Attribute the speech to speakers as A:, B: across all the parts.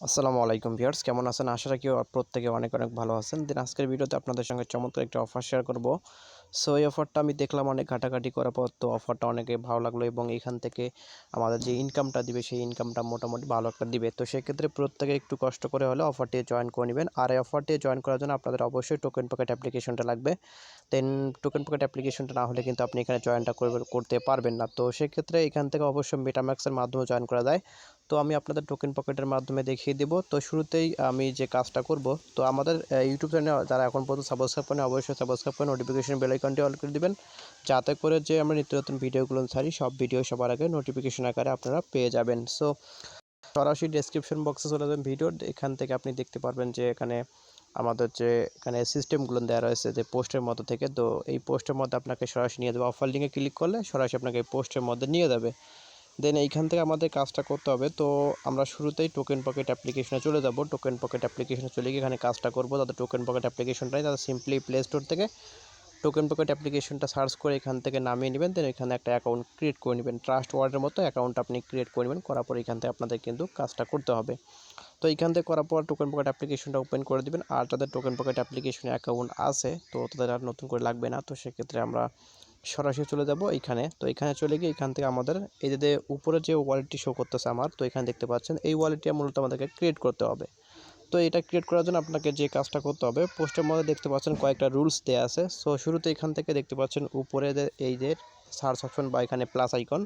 A: আসসালামু আলাইকুম ভিউয়ার্স, কেমন আছেন? আশা রাখি প্রত্যেকে অনেক অনেক ভালো আছেন। দিন আজকের ভিডিওতে আপনাদের সঙ্গে চমৎকার একটা অফার শেয়ার করব। সো এই অফারটা আমি দেখলাম অনেক ঘাটাঘাটি করার পর তো অফারটা অনেকে ভালো লাগল এবং এখান থেকে আমাদের যে ইনকামটা দিবে, সেই ইনকামটা মোটামুটি ভালো একটা দিবে। তো সেক্ষেত্রে প্রত্যেকে একটু কষ্ট করে হলে অফারটি জয়েন করে নেবেন। আর এই অফারটি জয়েন করার জন্য আপনাদের অবশ্যই টোকেন পকেট অ্যাপ্লিকেশনটা লাগবে। দেন টোকেন পকেট অ্যাপ্লিকেশনটা না হলে কিন্তু আপনি এখানে জয়েনটা করতে পারবেন না। তো সেক্ষেত্রে এখান থেকে অবশ্যই মেটাম্যাক্সের মাধ্যমে জয়েন করা যায়। তো আমি আপনাদের টোকেন পকেটের মাধ্যমে দেখিয়ে দেব। তো শুরুতেই আমি যে কাজটা করব, তো আমাদের ইউটিউব চ্যানেল যারা এখন পর্যন্ত সাবস্ক্রাইব করেন অবশ্যই সাবস্ক্রাইব করে নোটিফিকেশন বেল আইকনটি অল করে দিবেন। যাতে করে যে আমরা নিত্য নতুন ভিডিওগুলো ছাড়ি, সব ভিডিও সবার আগে নোটিফিকেশন আকারে আপনারা পেয়ে যাবেন। সো সরাসরি ডেসক্রিপশন বক্সে চলে যাবেন ভিডিওর এখান থেকে আপনি দেখতে পারবেন যে এখানে আমাদের যে এখানে সিস্টেমগুলো দেওয়া রয়েছে যে পোস্টের মধ্যে থেকে। তো এই পোস্টের মধ্যে আপনাকে সরাসরি নিয়ে দেবে অফার লিঙ্কে ক্লিক করলে সরাসরি আপনাকে এই পোস্টের মধ্যে নিয়ে যাবে। দেন এইখান থেকে আমাদের কাজটা করতে হবে। তো আমরা শুরুতেই টোকেন পকেট অ্যাপ্লিকেশনে চলে যাব। টোকেন পকেট অ্যাপ্লিকেশনে চলে গিয়ে এখানে কাজটা করব। তাদের টোকেন পকেট অ্যাপ্লিকেশনটাই তাদের সিম্পলি প্লে স্টোর থেকে টোকেন পকেট অ্যাপ্লিকেশনটা সার্চ করে এখান থেকে নামিয়ে নেবেন। দেন এখানে একটা অ্যাকাউন্ট ক্রিয়েট করে নেবেন। ট্রাস্ট ওয়ার্ডের মতো অ্যাকাউন্ট আপনি ক্রিয়েট করে নেবেন। করার পর এখান থেকে আপনাদের কিন্তু কাজটা করতে হবে। তো এইখান থেকে করার পর টোকেন পকেট অ্যাপ্লিকেশনটা ওপেন করে দেবেন। আর তাদের টোকেন পকেট অ্যাপ্লিকেশনে অ্যাকাউন্ট আছে, তো তাদের আর নতুন করে লাগবে না। তো সেক্ষেত্রে আমরা সরাসরি চলে যাব এইখানে। তো এখানে চলে গিয়ে এখান থেকে আমাদের এই যে উপরে যে ওয়ালেটটি শো করতেছে আমার, তো এখানে দেখতে পাচ্ছেন এই ওয়ালেটটি মূলত আমাদেরকে ক্রিয়েট করতে হবে। তো এটা ক্রিয়েট করার জন্য আপনাকে যে কাজটা করতে হবে পোস্টের মধ্যে দেখতে পাচ্ছেন কয়েকটা রুলস দেওয়া আছে। সো শুরুতে এখান থেকে দেখতে পাচ্ছেন উপরে এই যে সার্চ অপশন বা এখানে প্লাস আইকন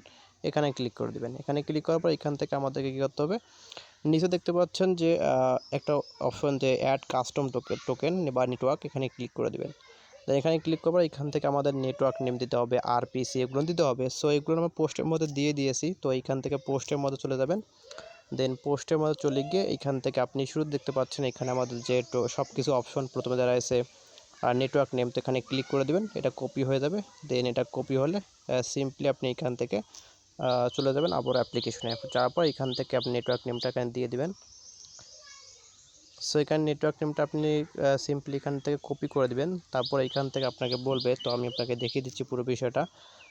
A: এখানে ক্লিক করে দেবেন। এখানে ক্লিক করার পর এখান থেকে আমাদেরকে কী করতে হবে, নিচে দেখতে পাচ্ছেন যে একটা অপশন যে অ্যাড কাস্টম টোকেন টোকেন বা নেটওয়ার্ক এখানে ক্লিক করে দেবেন। দেন এখানে ক্লিক করবার এখান থেকে আমাদের নেটওয়ার্ক নেম দিতে হবে আর পিসি এগুলো দিতে হবে। সো এগুলো আমরা পোস্টের মধ্যে দিয়ে দিয়েছি। তো এইখান থেকে পোস্টের মধ্যে চলে যাবেন। দেন পোস্টের মধ্যে চলে গিয়ে এখান থেকে আপনি শুরু দেখতে পাচ্ছেন এখানে আমাদের যে সব কিছু অপশন প্রথমে যারা এসে আর নেটওয়ার্ক নেম তো এখানে ক্লিক করে দেবেন। এটা কপি হয়ে যাবে। দেন এটা কপি হলে সিম্পলি আপনি এখান থেকে চলে যাবেন আবার অ্যাপ্লিকেশনে যাওয়ার পর এখান থেকে আপনি নেটওয়ার্ক নেমটা এখানে দিয়ে দেবেন। সো এখানে নেটওয়ার্ক নেমটা আপনি সিম্পলি এখান থেকে কপি করে দিবেন। তারপর এখান থেকে আপনাকে বলবে, তো আমি আপনাকে দেখিয়ে দিচ্ছি পুরো বিষয়টা।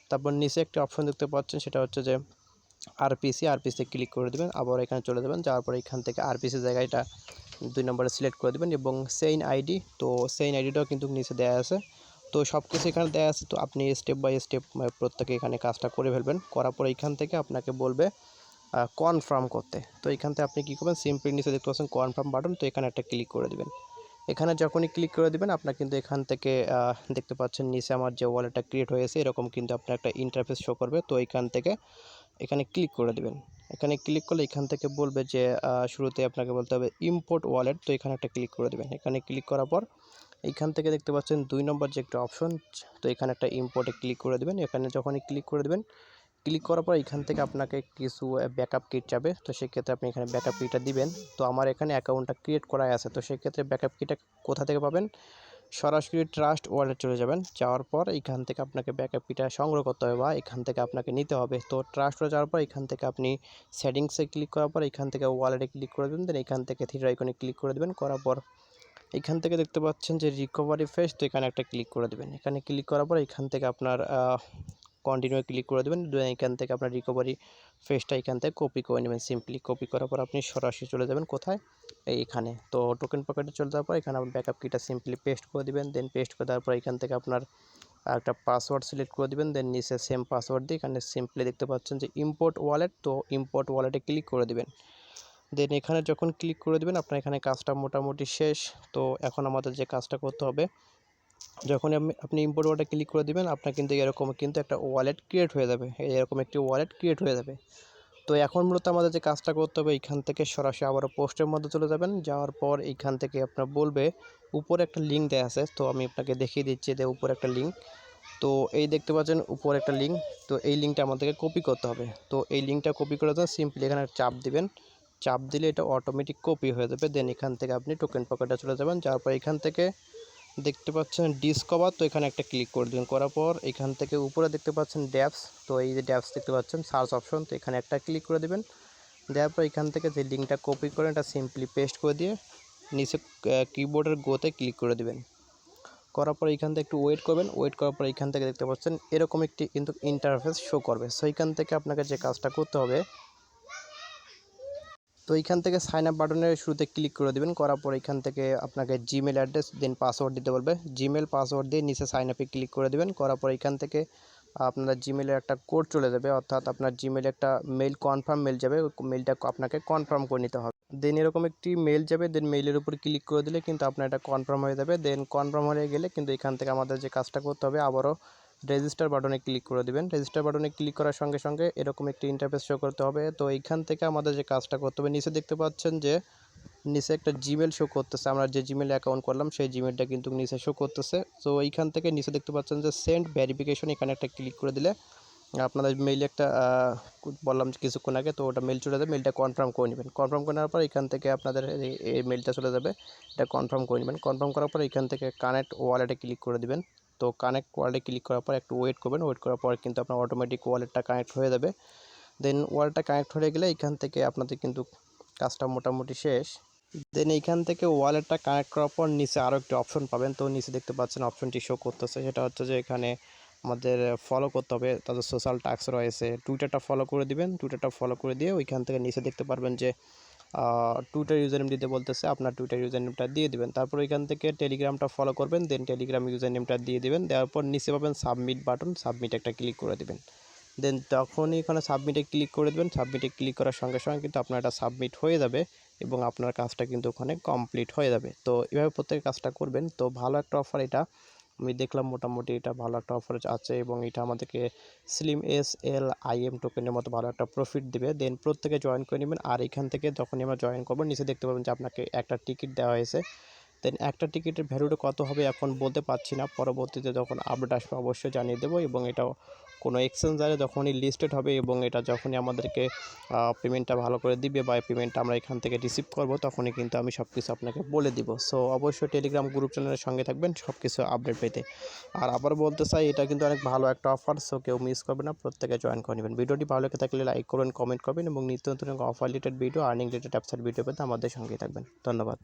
A: তারপর নিচে একটা অপশন দেখতে পাচ্ছেন, সেটা হচ্ছে যে আরপিসি আরপিসি ক্লিক করে দেবেন, আবার এখানে চলে যাবেন। যাওয়ার পর এখান থেকে আরপিসি জায়গাটা দুই নম্বরে সিলেক্ট করে দেবেন এবং সেইন আইডি তো সেইন আইডিটাও কিন্তু নিচে দেওয়া আছে। তো সব কিছু এখানে দেওয়া আছে, তো আপনি স্টেপ বাই স্টেপ প্রত্যেকে এখানে কাজটা করে ফেলবেন। করার পর এখান থেকে আপনাকে বলবে কনফার্ম করতে। তো এখান থেকে আপনি কী করবেন? সিম্পলি নিচে দেখতে পাচ্ছেন কনফার্ম বাটন তো এখানে একটা ক্লিক করে দেবেন। এখানে যখনই ক্লিক করে দেবেন, আপনার কিন্তু এখান থেকে দেখতে পাচ্ছেন নিচে আমার যে ওয়ালেটটা ক্রিয়েট হয়েছে, এরকম কিন্তু আপনার একটা ইন্টারফেস শো করবে। তো এখান থেকে এখানে ক্লিক করে দেবেন। এখানে ক্লিক করলে এখান থেকে বলবে যে শুরুতে আপনাকে বলতে হবে ইম্পোর্ট ওয়ালেট তো এখানে একটা ক্লিক করে দেবেন। এখানে ক্লিক করার পর এখান থেকে দেখতে পাচ্ছেন দুই নম্বর যে একটা অপশন তো এখানে একটা ইম্পোর্টে ক্লিক করে দেবেন। এখানে যখনই ক্লিক করে দেবেন ক্লিক করার পর এখান থেকে আপনাকে কিছু ব্যাকআপ কিট যাবে তো সেক্ষেত্রে আপনি এখানে ব্যাকআপ কিটটা দিবেন। তো আমার এখানে অ্যাকাউন্টটা ক্রিয়েট করাই আছে। তো সেক্ষেত্রে ব্যাকআপ কিটটা কোথা থেকে পাবেন? সরাসরি ট্রাস্ট ওয়ালেট চলে যাবেন। যাওয়ার পর এখান থেকে আপনাকে ব্যাকআপ কিটা সংগ্রহ করতে হবে বা এখান থেকে আপনাকে নিতে হবে। তো ট্রাস্ট যাওয়ার পর এখান থেকে আপনি সেটিংসে ক্লিক করার পর এখান থেকে ওয়ালেটে ক্লিক করে দেবেন। দেন এখান থেকে থ্রি আইকনে ক্লিক করে দেবেন। করার পর এখান থেকে দেখতে পাচ্ছেন যে রিকভারি ফেস তো এখানে একটা ক্লিক করে দেবেন। এখানে ক্লিক করার পর এখান থেকে আপনার কন্টিনিউ ক্লিক করে দেবেন এখান থেকে আপনার রিকভারি ফেসটা এখান থেকে কপি করে নেবেন। সিম্পলি কপি করার পর আপনি সরাসরি চলে যাবেন কোথায়? এইখানে তো টোকেন পকেটে চলে যাওয়ার পর এখানে আপনার ব্যাকআপ কিটা সিম্পলি পেস্ট করে দিবেন দেন পেস্ট করে দেওয়ার পর এখান থেকে আপনার একটা পাসওয়ার্ড সিলেক্ট করে দিবেন দেন নিচে সেম পাসওয়ার্ড দিয়ে এখানে সিম্পলি দেখতে পাচ্ছেন যে ইম্পোর্ট ওয়ালেট তো ইম্পোর্ট ওয়ালেটে ক্লিক করে দেবেন। দেন এখানে যখন ক্লিক করে দেবেন, আপনার এখানে কাজটা মোটামুটি শেষ। তো এখন আমাদের যে কাজটা করতে হবে যখন আপনি ইম্পোর্ট ওয়ালেটে ক্লিক করে দেবেন, আপনার কিন্তু এরকম কিন্তু একটা ওয়ালেট ক্রিয়েট হয়ে যাবে। এরকম একটি ওয়ালেট ক্রিয়েট হয়ে যাবে। তো এখন মূলত আমাদের যে কাজটা করতে হবে, এইখান থেকে সরাসরি আবারও পোস্টের মধ্যে চলে যাবেন। যাওয়ার পর এইখান থেকে আপনার বলবে, উপরে একটা লিঙ্ক দেওয়া আছে। তো আমি আপনাকে দেখিয়ে দিচ্ছি যে উপরে একটা লিঙ্ক তো এই দেখতে পাচ্ছেন উপরে একটা লিঙ্ক তো এই লিঙ্কটা আমাদেরকে কপি করতে হবে। তো এই লিঙ্কটা কপি করার জন্য সিম্পলি এখানে চাপ দিবেন। চাপ দিলে এটা অটোমেটিক কপি হয়ে যাবে। দেন এখান থেকে আপনি টোকেন পকেটে চলে যাবেন। যাওয়ার পর এখান থেকে দেখতে পাচ্ছেন ডিসকভার তো এখানে একটা ক্লিক করে দিন করার পর এখান থেকে উপরে দেখতে পাচ্ছেন ড্যাপস তো এই যে ড্যাপস দেখতে পাচ্ছেন সার্চ অপশন তো এখানে একটা ক্লিক করে দেবেন। দেওয়ার পর এখান থেকে যে লিঙ্কটা কপি করে এটা সিম্পলি পেস্ট করে দিয়ে নিচে কিবোর্ডের গোতে ক্লিক করে দেবেন। করার পর এখান থেকে একটু ওয়েট করবেন ওয়েট করার পর এখান থেকে দেখতে পাচ্ছেন, এরকম একটি কিন্তু ইন্টারফেস শো করবে। সো এখান থেকে আপনাকে যে কাজটা করতে হবে তো এইখান থেকে সাইন আপ বাটনের শুরুতে ক্লিক করে দেবেন, করার পর এখান থেকে আপনাকে জিমেল অ্যাড্রেস দেন পাসওয়ার্ড দিতে বলবে। জিমেল পাসওয়ার্ড দিয়ে নিচে সাইন আপে ক্লিক করে দেবেন, করার পর এখান থেকে আপনার জিমেলের একটা কোড চলে যাবে, অর্থাৎ আপনার জিমেলে একটা মেল কনফার্ম মেল যাবে, ওই মেলটা আপনাকে কনফার্ম করে নিতে হবে। দেন এরকম একটি মেল যাবে দেন মেইলের উপর ক্লিক করে দিলে কিন্তু আপনার এটা কনফার্ম হয়ে যাবে। দেন কনফার্ম হয়ে গেলে কিন্তু এখান থেকে আমাদের যে কাজটা করতে হবে, আবারও রেজিস্টার বাটনে ক্লিক করে দিবেন। রেজিস্টার বাটনে ক্লিক করার সঙ্গে সঙ্গে এরকম একটি ইন্টারফেস শো করতে হবে। তো এইখান থেকে আমাদের যে কাজটা করতে হবে, নিচে দেখতে পাচ্ছেন যে নিচে একটা জিমেল শো করতেছে। আমরা যে জিমেল অ্যাকাউন্ট করলাম, সেই জিমেলটা কিন্তু নিচে শো করতেছে। তো এইখান থেকে নিচে দেখতে পাচ্ছেন যে সেন্ড ভেরিফিকেশন এখানে একটা ক্লিক করে দিলে আপনাদের মেইলে একটা বললাম কিছুক্ষণ আগে, তো ওটা মেল চলে যাবে। মেলটা কনফার্ম করে নেবেন। কনফার্ম করে নেওয়ার পর এখান থেকে আপনাদের এই- এই মেলটা চলে যাবে। এটা কনফার্ম করে নেবেন। কনফার্ম করার পর এখান থেকে কানেক্ট ওয়ালেটে ক্লিক করে দিবেন। তো কানেক্ট ওয়ালেটে ক্লিক করার পর একটু ওয়েট করবেন। ওয়েট করার পর কিন্তু আপনার অটোমেটিক ওয়ালেটটা কানেক্ট হয়ে যাবে। দেন ওয়ালেটটা কানেক্ট হয়ে গেলে এখান থেকে আপনাদের কিন্তু কাজটা মোটামুটি শেষ। দেন এইখান থেকে ওয়ালেটটা কানেক্ট করার পর নিচে আরও একটি অপশন পাবেন। তো নিচে দেখতে পাচ্ছেন অপশনটি শো করতেছে। সেটা হচ্ছে যে এখানে আমাদের ফলো করতে হবে। তাদের সোশ্যাল টাস্ক রয়েছে। টুইটারটা ফলো করে দিবেন। টুইটারটা ফলো করে দিয়ে ওইখান থেকে নিচে দেখতে পারবেন যে টুইটার ইউজার নেম দিতে বলতেছে, আপনার টুইটার ইউজার নেমটা দিয়ে দিবেন। তারপর এখান থেকে টেলিগ্রামটা ফলো করবেন দেন টেলিগ্রাম ইউজার নেমটা দিয়ে দিবেন। দেওয়ার পর নিচে পাবেন সাবমিট বাটন সাবমিট একটা ক্লিক করে দিবেন। দেন তখনই এখানে সাবমিটে ক্লিক করে দেবেন। সাবমিটে ক্লিক করার সঙ্গে সঙ্গে কিন্তু আপনার এটা সাবমিট হয়ে যাবে এবং আপনার কাজটা কিন্তু ওখানে কমপ্লিট হয়ে যাবে। তো এভাবে প্রত্যেকে কাজটা করবেন। তো ভালো একটা অফার এটা। আমি দেখলাম মোটামুটি এটা ভালো একটা অফার আছে এবং এটা আমাদেরকে slim S L I M টোকেনের মতো ভালো একটা প্রফিট দেবে। দেন প্রত্যেকে জয়েন করে নেবেন আর এখান থেকে যখনই আমরা জয়েন করব, নিচে দেখতে পাবেন যে আপনাকে একটা টিকিট দেওয়া হয়েছে। দেন একটা টিকিটের ভ্যালুটা কত হবে এখন বলতে পারছি না। পরবর্তীতে যখন আপডেট আসবে অবশ্যই জানিয়ে দেবো এবং এটাও কোনো এক্সচেঞ্জারে যখনই লিস্টেড হবে এবং এটা যখনই আমাদেরকে পেমেন্টটা ভালো করে দিবে বা পেমেন্টটা আমরা এখান থেকে রিসিভ করব, তখনই কিন্তু আমি সব কিছু আপনাকে বলে দিব। সো অবশ্যই টেলিগ্রাম গ্রুপ চ্যানেলের সঙ্গে থাকবেন সব কিছু আপডেট পেতে। আর আবার বলতে চাই, এটা কিন্তু অনেক ভালো একটা অফার সো কেউ মিস করবে না, প্রত্যেকে জয়েন করে নেবেন। ভিডিওটি ভালো লেগে থাকলে লাইক করবেন কমেন্ট করবেন এবং নিত্য নতুন offer related video earning related অ্যাপসের ভিডিও পেতে আমাদের সঙ্গেই থাকবেন। ধন্যবাদ।